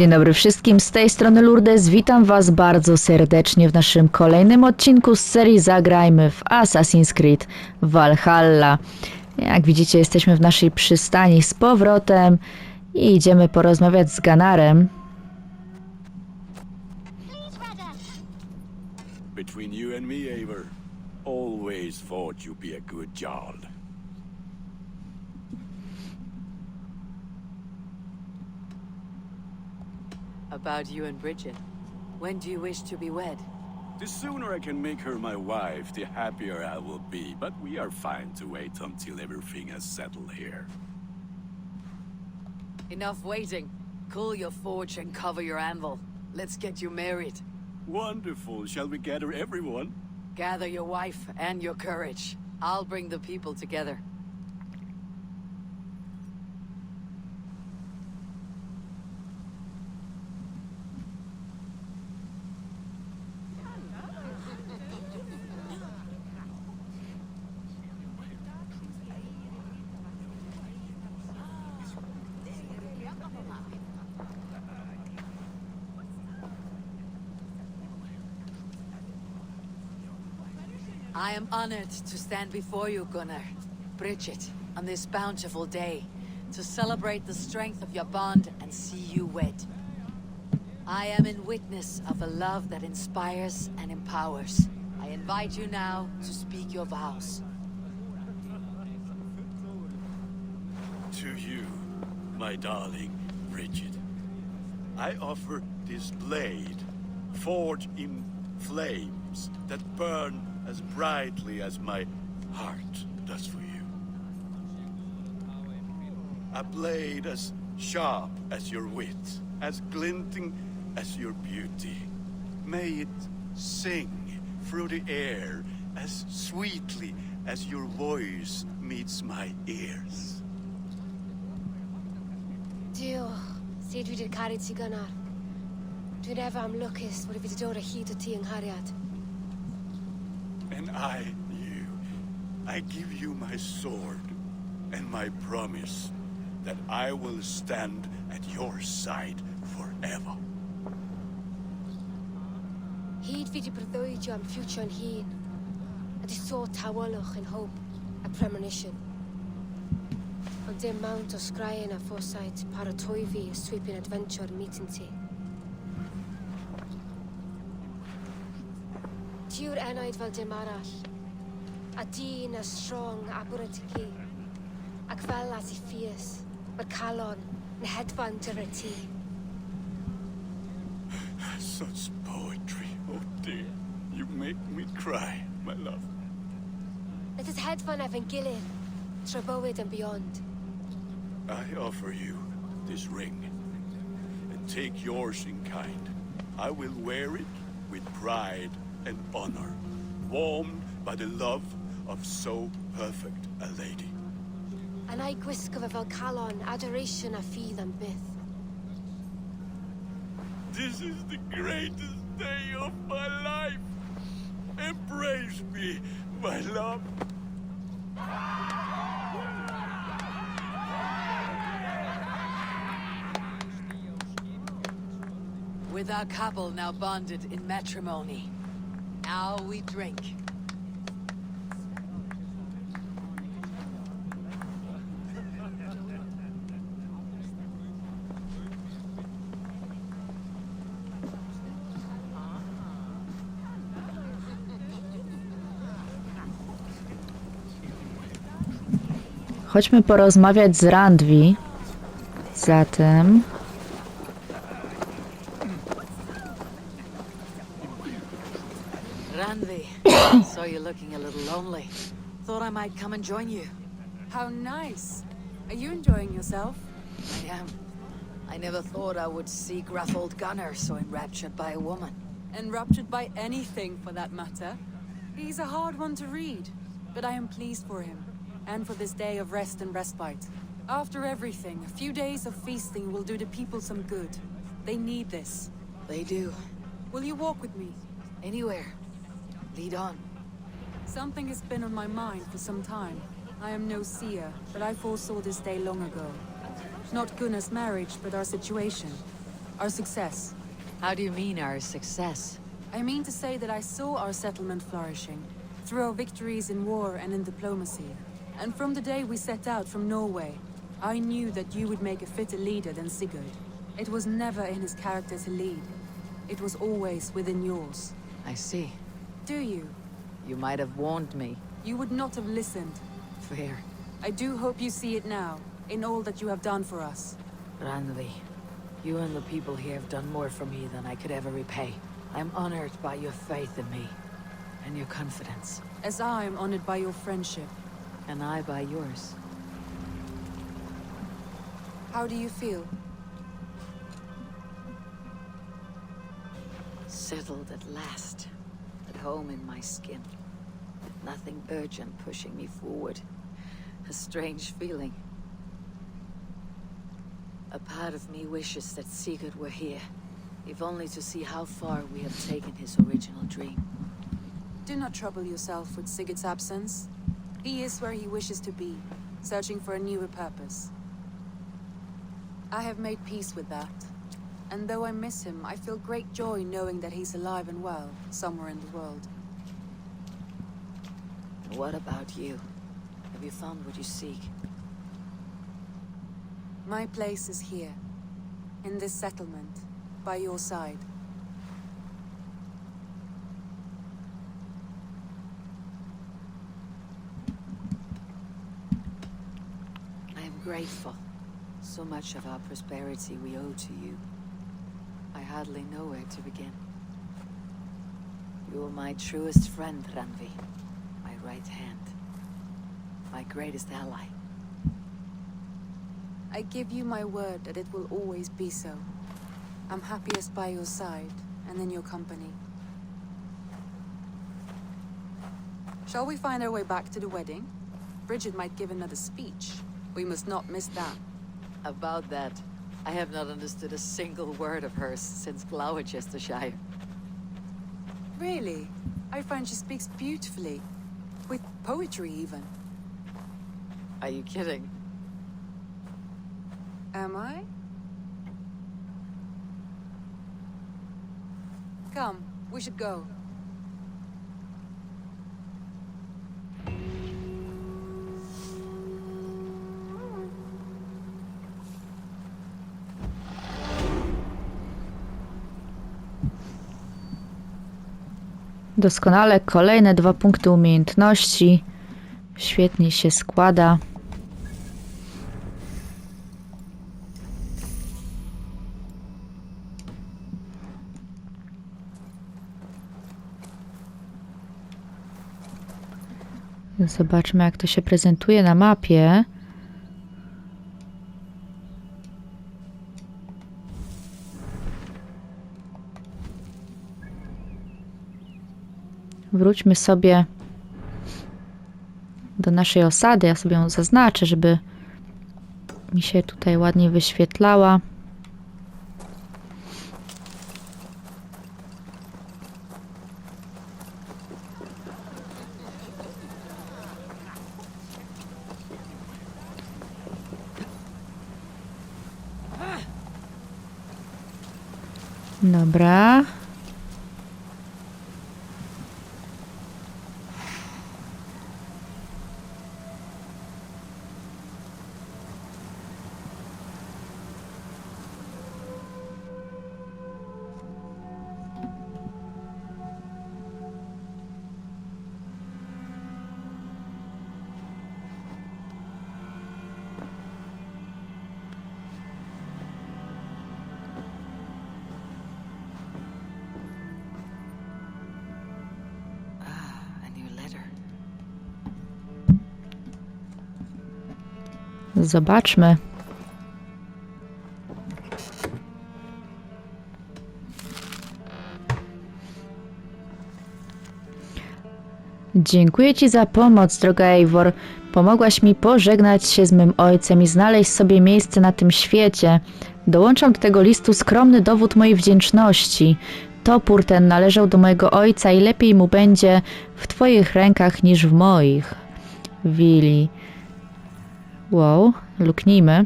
Dzień dobry wszystkim, z tej strony Lourdes. Witam Was bardzo serdecznie w naszym kolejnym odcinku z serii Zagrajmy w Assassin's Creed Valhalla. Jak widzicie, jesteśmy w naszej przystani z powrotem i idziemy porozmawiać z Ganarem. Between you and me, Eivor, always thought you'd be a good jarl. About you and Bridget. When do you wish to be wed? The sooner I can make her my wife, the happier I will be. But we are fine to wait until everything has settled here. Enough waiting. Cool your forge and cover your anvil. Let's get you married. Wonderful. Shall we gather everyone? Gather your wife and your courage. I'll bring the people together. I am honored to stand before you, Gunnar. Bridget, on this bountiful day, to celebrate the strength of your bond and see you wed. I am in witness of a love that inspires and empowers. I invite you now to speak your vows. To you, my darling Bridget, I offer this blade, forged in flames that burn as brightly as my heart does for you. A blade as sharp as your wit, as glinting as your beauty. May it sing through the air as sweetly as your voice meets my ears. Dio, caru ti gynnar. Dwi'n efo am lwcus bod i wedi dod o hyd o ti yng nghariad. And I, you, I give you my sword and my promise that I will stand at your side forever. Hyd fi wedi breuddwydio am ffiwtio'n hun. A di so tawolwch hope a premonition. Ond dim mount o sgraen a foresight paratoi fi sweeping adventure meeting ti. Ti yw'r enaid fel dim arall. A dyn as strong a bwrdd. Ac fel as i ffies, mae'r calon yn hedfan dyr y. Such poetry, oh dear. You make me cry, my love. Let us hedfan efo'n gilydd, tra bywyd and beyond. I offer you this ring. And take yours in kind. I will wear it with pride and honor, warmed by the love of so perfect a lady. A na i gwisgo fe fel calon, adoration a ffydd am byth. This is the greatest day of my life. Embrace me, my love. With our couple now bonded in matrimony. Now we drink. Chodźmy porozmawiać z Randwi. Zatem Ranvi, saw you looking a little lonely. Thought I might come and join you. How nice. Are you enjoying yourself? I am. I never thought I would see gruff old Gunnar so enraptured by a woman. Enraptured by anything, for that matter. He's a hard one to read, but I am pleased for him, and for this day of rest and respite. After everything, a few days of feasting will do the people some good. They need this. They do. Will you walk with me? Anywhere. Lead on. Something has been on my mind for some time. I am no seer, but I foresaw this day long ago. Not Gunnar's marriage, but our situation. Our success. How do you mean our success? I mean to say that I saw our settlement flourishing through our victories in war and in diplomacy. And from the day we set out from Norway, I knew that you would make a fitter leader than Sigurd. It was never in his character to lead. It was always within yours. I see. Do you? You might have warned me. You would not have listened. Fair. I do hope you see it now, in all that you have done for us. Ranvi, you and the people here have done more for me than I could ever repay. I'm honored by your faith in me, and your confidence, As I am honored by your friendship. and I by yours. How do you feel? Settled at last. Home in my skin. Nothing urgent pushing me forward. A strange feeling. A part of me wishes that Sigurd were here. If only to see how far we have taken his original dream. Do not trouble yourself with Sigurd's absence. He is where he wishes to be, searching for a newer purpose. I have made peace with that. And though I miss him, I feel great joy knowing that he's alive and well, somewhere in the world. And what about you? Have you found what you seek? My place is here, in this settlement, by your side. I am grateful. So much of our prosperity we owe to you. I hardly know where to begin. You are my truest friend, Ranvi. My right hand. My greatest ally. I give you my word that it will always be so. I'm happiest by your side, and in your company. Shall we find our way back to the wedding? Bridget might give another speech. We must not miss that. About that, I have not understood a single word of hers since Gloucestershire. Really? I find she speaks beautifully. With poetry, even. Are you kidding? Am I? Come, we should go. Doskonale, kolejne dwa punkty umiejętności. Świetnie się składa. Zobaczmy, jak to się prezentuje na mapie. Wróćmy sobie do naszej osady. Ja sobie ją zaznaczę, żeby mi się tutaj ładnie wyświetlała. Dobra. Zobaczmy. Dziękuję Ci za pomoc, droga Eivor. Pomogłaś mi pożegnać się z mym ojcem i znaleźć sobie miejsce na tym świecie. Dołączam do tego listu skromny dowód mojej wdzięczności. Topór ten należał do mojego ojca i lepiej mu będzie w Twoich rękach niż w moich. Willi. Wow, luknijmy.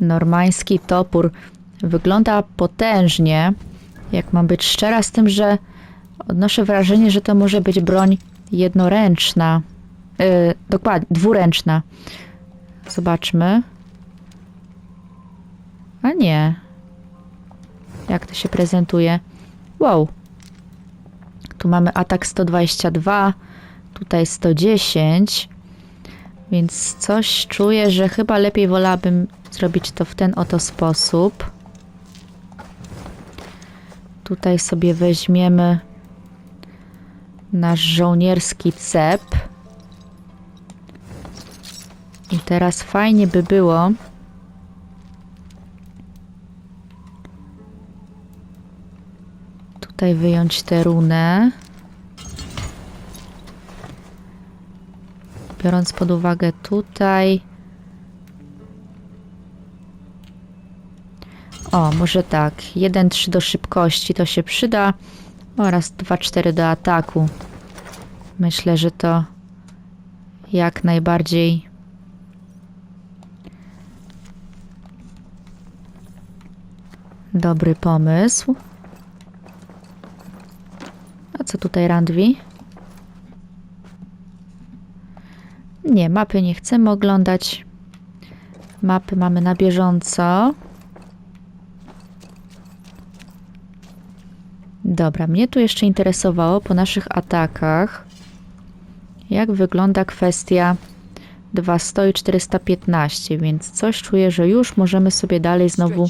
Normański topór wygląda potężnie. Jak mam być szczera z tym, że odnoszę wrażenie, że to może być broń jednoręczna. Yy, dokładnie, dwuręczna. Zobaczmy. A nie. Jak to się prezentuje? Wow. Tu mamy atak 122, tutaj 110. Więc coś czuję, że chyba lepiej wolałabym zrobić to w ten oto sposób. Tutaj sobie weźmiemy nasz żołnierski cep. I teraz fajnie by było, tutaj wyjąć tę runę. Biorąc pod uwagę tutaj. O, może tak. 1-3 do szybkości to się przyda. Oraz 2-4 do ataku. Myślę, że to jak najbardziej dobry pomysł. Co tutaj Randwi? Nie, mapy nie chcemy oglądać. Mapy mamy na bieżąco. Dobra, mnie tu jeszcze interesowało po naszych atakach, jak wygląda kwestia 200 i 415, więc coś czuję, że już możemy sobie dalej znowu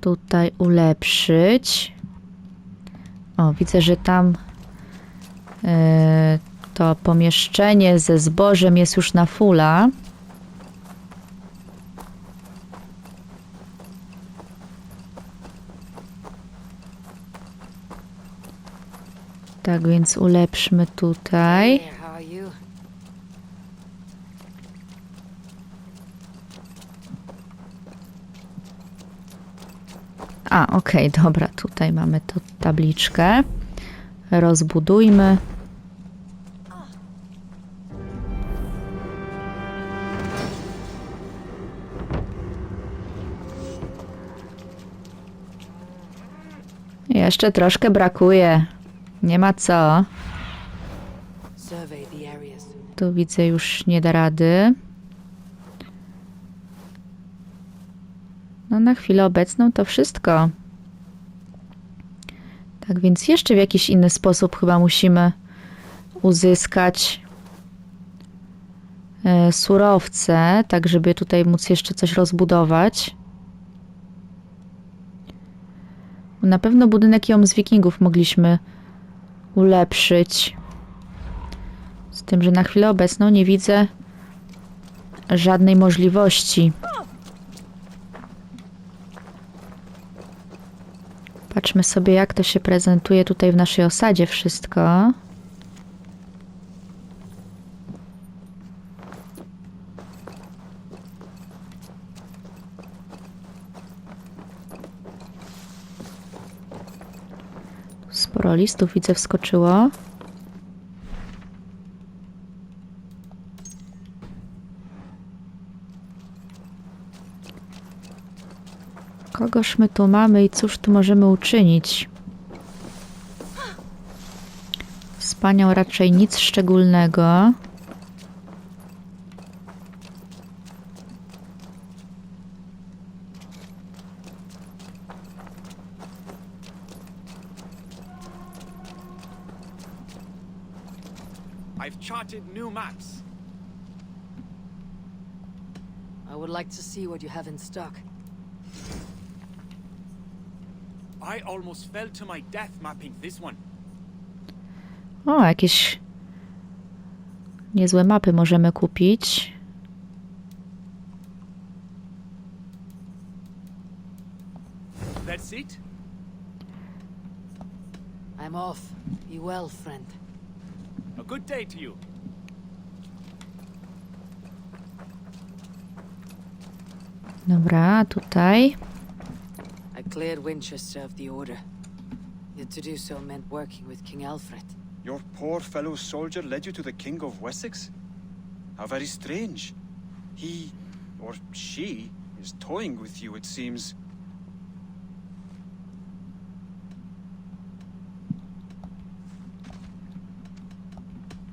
tutaj ulepszyć. O, widzę, że tam e, to pomieszczenie ze zbożem jest już na fula. Tak więc ulepszmy tutaj. A, okej, dobra, tutaj mamy to tabliczkę. Rozbudujmy. Jeszcze troszkę brakuje. Nie ma co. Tu widzę już nie da rady. No na chwilę obecną to wszystko. Tak więc jeszcze w jakiś inny sposób chyba musimy uzyskać e, surowce, tak żeby tutaj móc jeszcze coś rozbudować. Na pewno budynek Jom z Wikingów mogliśmy ulepszyć. Z tym, że na chwilę obecną nie widzę żadnej możliwości. Patrzmy sobie, jak to się prezentuje tutaj w naszej osadzie wszystko. Sporo listów widzę wskoczyło. Kogoż my tu mamy i cóż tu możemy uczynić? Wspaniał raczej nic szczególnego. I've charted new maps. I would like to see what you have in stock. I almost fell to my death mapping this one. O, jakieś niezłe mapy możemy kupić. That's it? I'm off. Be well, friend. A good day to you. Dobra, tutaj. I cleared Winchester of the Order. Yet to do so meant working with King Alfred. Your poor fellow soldier led you to the King of Wessex? How very strange. He, or she, is toying with you, it seems.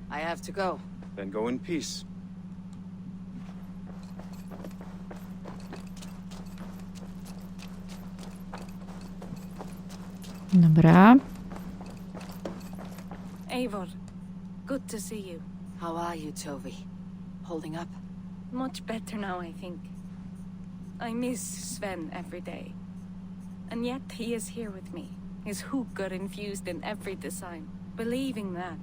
I have to go. Then go in peace. Dobra. Eivor, good to see you. How are you, Tovi? Holding up? Much better now, I think. I miss Sven every day. And yet he is here with me. His hooker infused in every design. Believing that,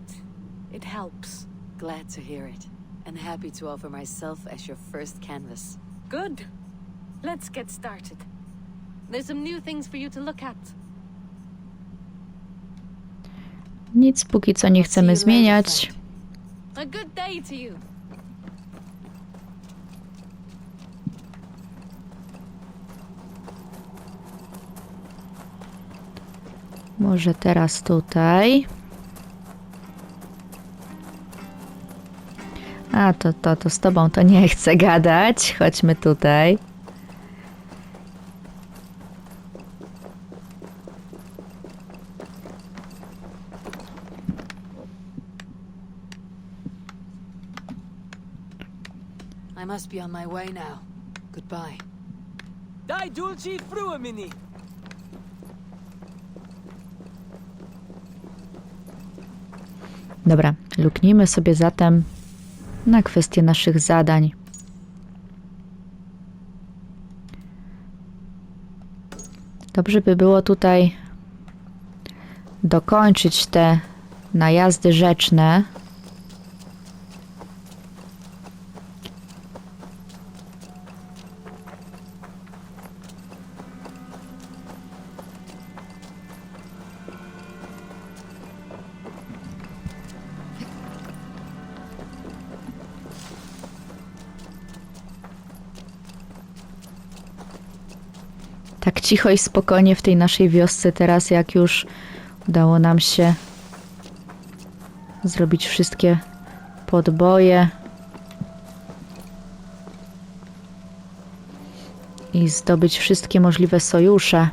it helps. Glad to hear it. And happy to offer myself as your first canvas. Good. Let's get started. There's some new things for you to look at. Nic póki co nie chcemy zmieniać. Może teraz tutaj. A, to, to, to z tobą to nie chcę gadać. Chodźmy tutaj. Be on my way now. Goodbye. Dai dulci fruamini. Dobra, luknijmy sobie zatem na kwestię naszych zadań. Dobrze by było tutaj dokończyć te najazdy rzeczne. Cicho i spokojnie w tej naszej wiosce teraz, jak już udało nam się zrobić wszystkie podboje i zdobyć wszystkie możliwe sojusze.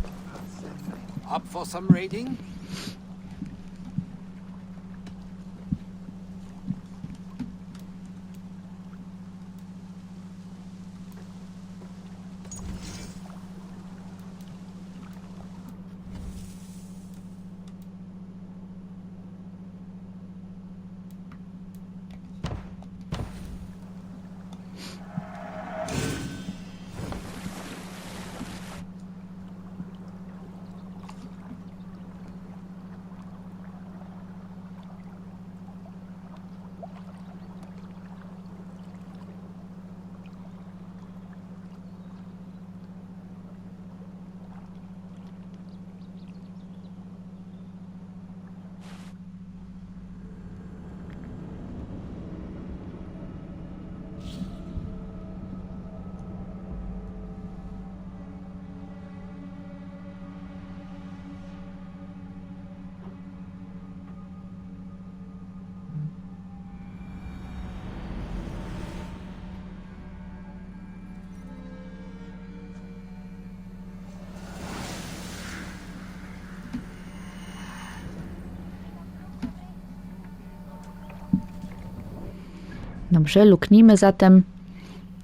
Dobrze, luknijmy zatem,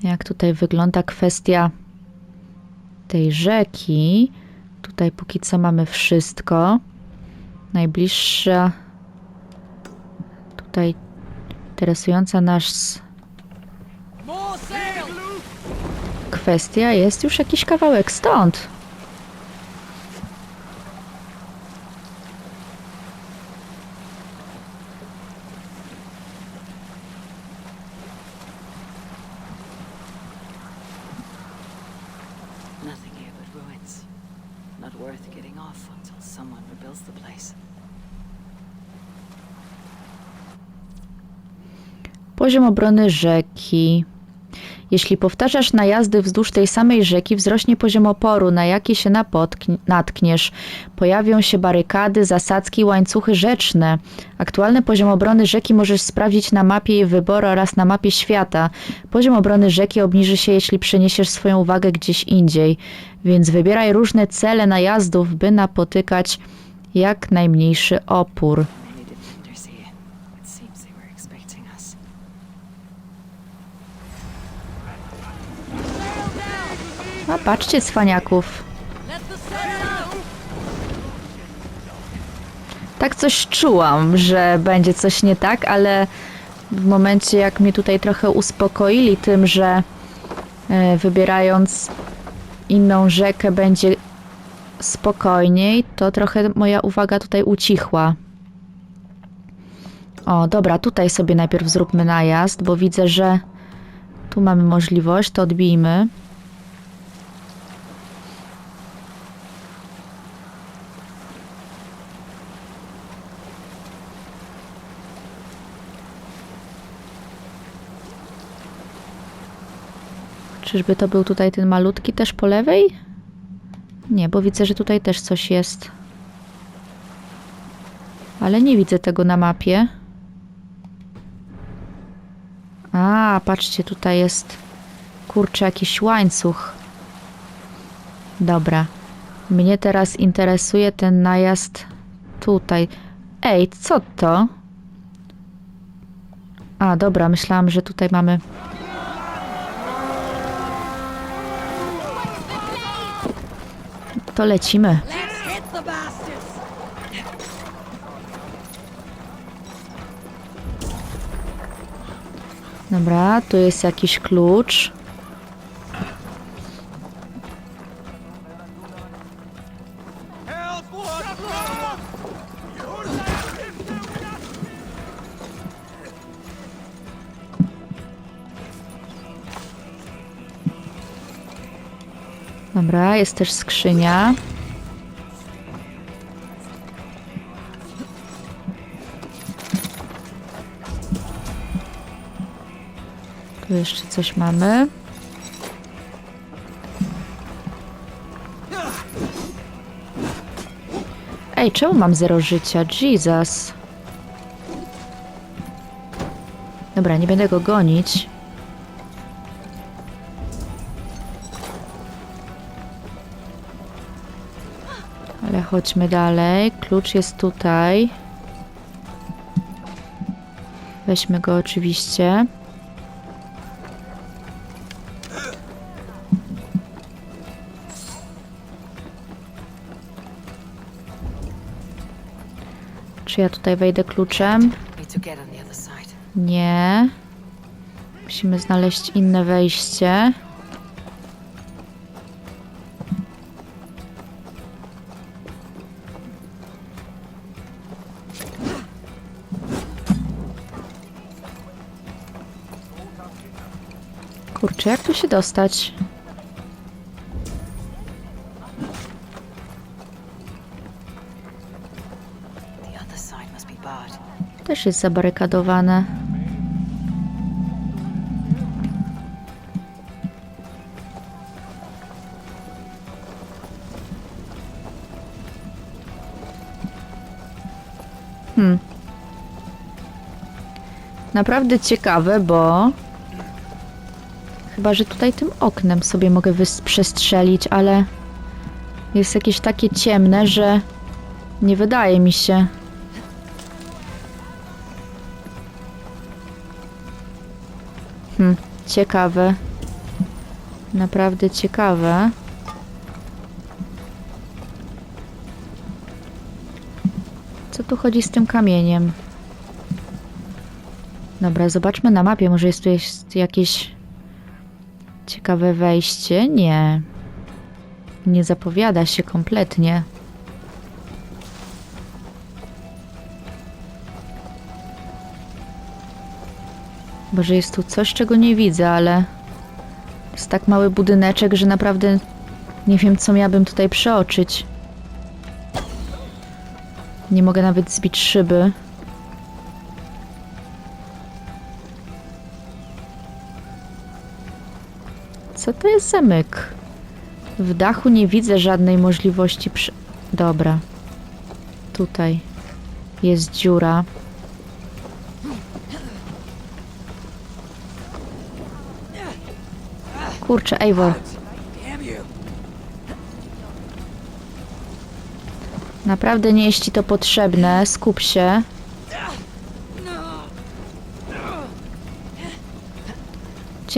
jak tutaj wygląda kwestia tej rzeki. Tutaj póki co mamy wszystko. Najbliższa tutaj interesująca nas kwestia jest już jakiś kawałek stąd. Poziom obrony rzeki. Jeśli powtarzasz najazdy wzdłuż tej samej rzeki, wzrośnie poziom oporu, na jaki się natkniesz. Pojawią się barykady, zasadzki, łańcuchy rzeczne. Aktualny poziom obrony rzeki możesz sprawdzić na mapie jej wyboru oraz na mapie świata. Poziom obrony rzeki obniży się, jeśli przeniesiesz swoją uwagę gdzieś indziej. Więc wybieraj różne cele najazdów, by napotykać jak najmniejszy opór. A patrzcie, cwaniaków. Tak coś czułam, że będzie coś nie tak, ale w momencie jak mnie tutaj trochę uspokoili tym, że e, wybierając inną rzekę będzie spokojniej, to trochę moja uwaga tutaj ucichła. O, dobra, tutaj sobie najpierw zróbmy najazd, bo widzę, że tu mamy możliwość, to odbijmy. Czyżby to był tutaj ten malutki też po lewej? Nie, bo widzę, że tutaj też coś jest. Ale nie widzę tego na mapie. A, patrzcie, tutaj jest kurczę jakiś łańcuch. Dobra. Mnie teraz interesuje ten najazd tutaj. Ej, co to? A, dobra, myślałam, że tutaj mamy To lecimy. Dobra, tu jest jakiś klucz. Dobra, jest też skrzynia. Tu jeszcze coś mamy. Ej, czemu mam zero życia? Jesus. Dobra, nie będę go gonić. Ale chodźmy dalej. Klucz jest tutaj. Weźmy go oczywiście. Czy ja tutaj wejdę kluczem? Nie. Musimy znaleźć inne wejście. Kurczę, jak tu się dostać? Też jest zabarykadowane. Hmm. Naprawdę ciekawe, bo chyba, że tutaj tym oknem sobie mogę przestrzelić, ale jest jakieś takie ciemne, że nie wydaje mi się. Hmm, ciekawe. Naprawdę ciekawe. Co tu chodzi z tym kamieniem? Dobra, zobaczmy na mapie. Może jest tu jakieś ciekawe wejście? Nie. Nie zapowiada się kompletnie. Boże, jest tu coś, czego nie widzę, ale jest tak mały budyneczek, że naprawdę nie wiem, co miałabym tutaj przeoczyć. Nie mogę nawet zbić szyby. Co to jest za myk? W dachu nie widzę żadnej możliwości przy... Dobra. Tutaj jest dziura. Kurczę, Eivor. Naprawdę nie jest ci to potrzebne. Skup się.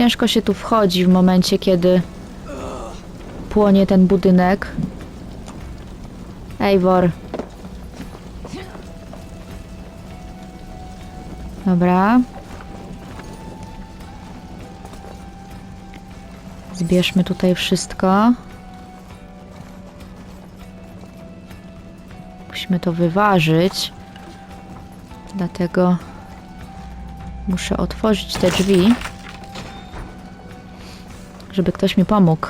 Ciężko się tu wchodzi w momencie, kiedy płonie ten budynek. Eivor. Dobra. Zbierzmy tutaj wszystko. Musimy to wyważyć. Dlatego muszę otworzyć te drzwi, żeby ktoś mi pomógł.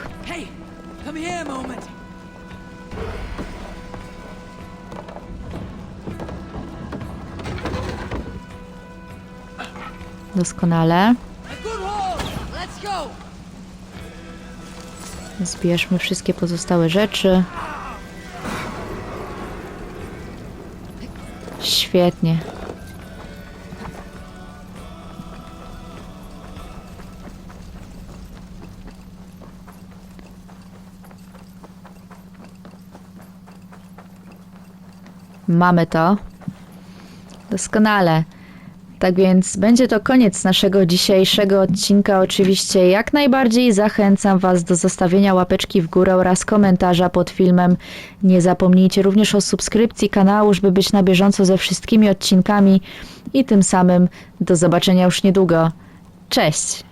Doskonale. Zbierzmy wszystkie pozostałe rzeczy. Świetnie. Mamy to. Doskonale. Tak więc będzie to koniec naszego dzisiejszego odcinka. Oczywiście jak najbardziej zachęcam Was do zostawienia łapeczki w górę oraz komentarza pod filmem. Nie zapomnijcie również o subskrypcji kanału, żeby być na bieżąco ze wszystkimi odcinkami i tym samym do zobaczenia już niedługo. Cześć!